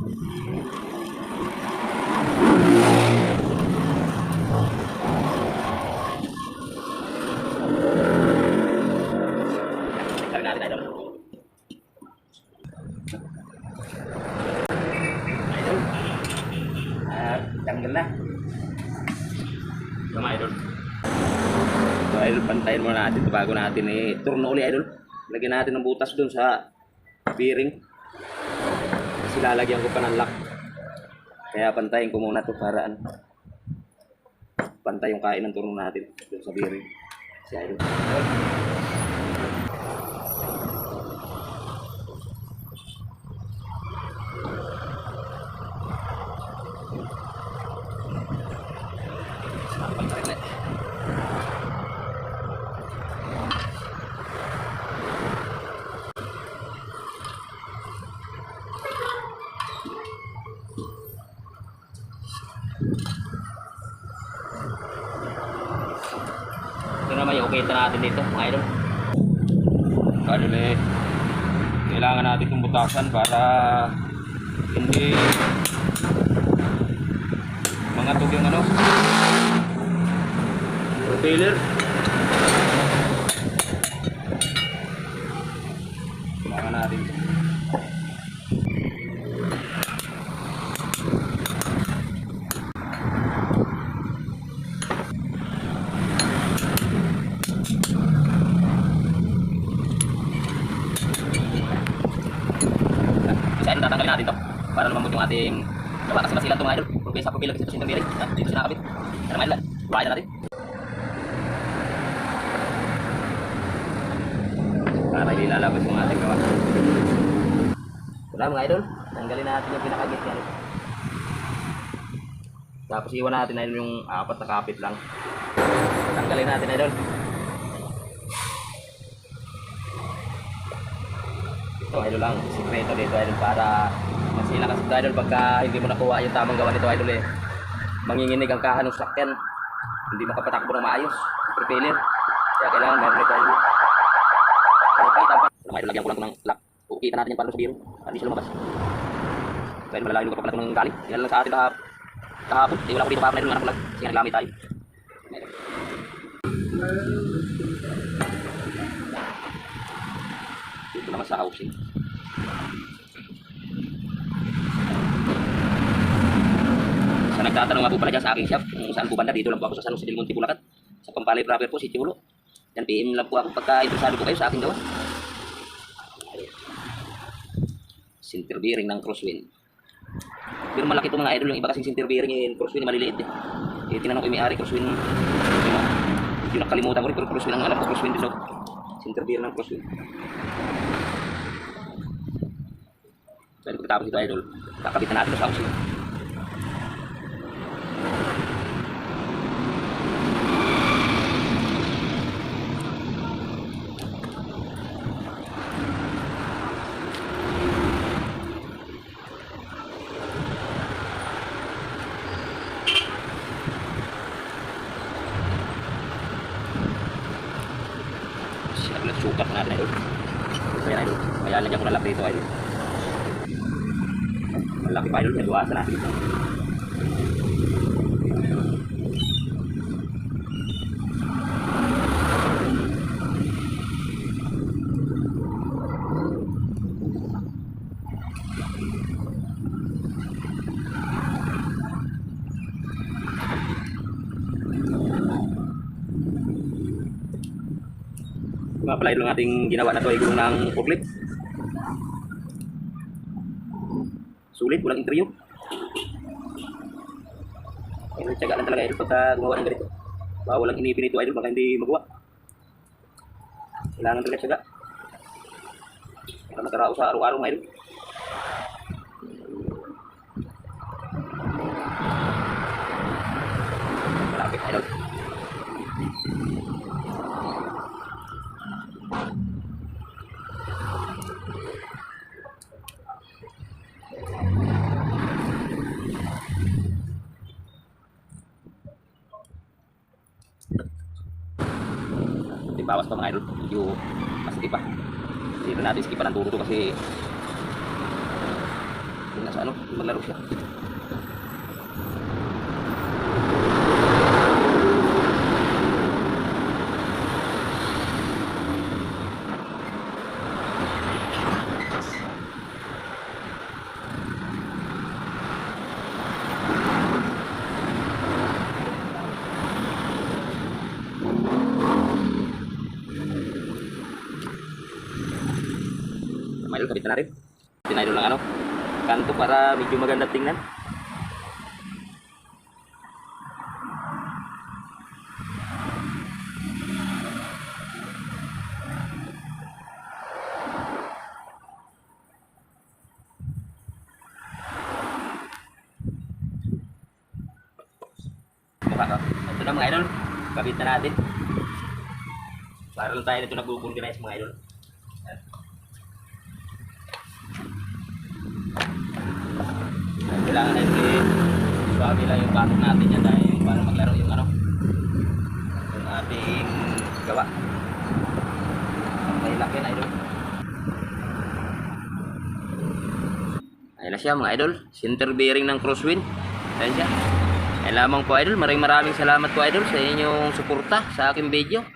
tanggal na. Ito mga idol. So idol, pantayin muna natin ito bago natin eh, turno uli idol. Lagyan natin ng butas dun sa bearing. Kasi lalagyan ko pa ng lock. Kaya pantayin ko muna ito para ano, pantay yung kain ng turno natin dun sa bearing. Si idol. Pantayin na. Okay natin dito, mga idol. Ano eh, kailangan natin itong butasan para hindi mga tug yung ano, propeller. Kailangan natin ito. Isa yung tatanggalin natin to para lumambot yung ating gawa kasi basilan ito mga idol. Purpesa sa pupila kasi ito sinang biring. Dito siya nakabit. Pero mga idol, buhayin na natin. Para ilalabas yung ating gawa. Wala mga idol, tanggalin natin yung pinakagit yan. Tapos iwan natin idol yung apat na kapit lang. Tanggalin natin idol. Ito idol lang, sikreto dito idol para masila kasi ito idol pagka hindi mo nakuha yung tamang gawa nito idol eh. Manginginig ang kahan ng sakyan. Hindi makapatakbo ng maayos. Propeller. Kaya kailangan meron ito idol. Kita pa. Idol, lagyan ko lang ito ng lock. Ukita natin yung paano sa biro. Hindi siya lumabas. Dahil malalayo pa na ito ng galing. Yan lang sa atin kahap kahapon. Hindi wala ko dito kahapon idol. Anak ko lang. Kasi naglamit tayo. Dito naman sa housing. Nagtatanong nga po pala dyan sa aking shop kung saan po banda, dito lang po ako sa San Jose del Monte, Bulacan. Sa Pampalay Proper po, si Chulo. Yan, PM lang po ako pagka interesado po kayo sa aking gawa. Center bearing ng crosswind. Pero malaki itong mga idol, yung iba kasing center bearing yung crosswind, maliliit eh. Eh, tinanong ko yung may-ari, crosswind. Yung, yung nakalimutan ko rin, pero crosswind ang alam ko, crosswind din. no? Center bearing ng crosswind. Dahil pagkatapos ito idol, kakabitan natin sa housing. Siya nagsukat natin idol. Kaya idol, kaya lagyan ko na lang dito idol. Malaki pa idol, nagwasan natin ito. Mga pala idol ng ating ginawa na to ay gulong ng forklift. Sulit, walang interview. Idol, tiyaga lang talaga idol pagka gumawa ng ganito. Baka walang inipin ito idol, baka hindi magawa. Kailangan talaga tiyaga. Para magkarao sa araw-araw mga idol. Malapit idol. Bawas pa mga idol. Medyo masakit pa. Dito natin skipan ang turo to kasi yung na sa ano, maglaro siya. Idol, na natin. Tinaydol ng ano, kanto para medyo maganda tingnan. Mukha ka. Ito na mga idol, kabit na natin. Para tayo idol. Swabe lang yung batok natin yan dahil para maglaro yung ano yung ating gawa. May laki na idol. Ayun na siya mga idol. Center bearing ng crosswind. Ayun siya. Ayun lamang po idol. Maraming maraming salamat po idol sa inyong suporta sa aking video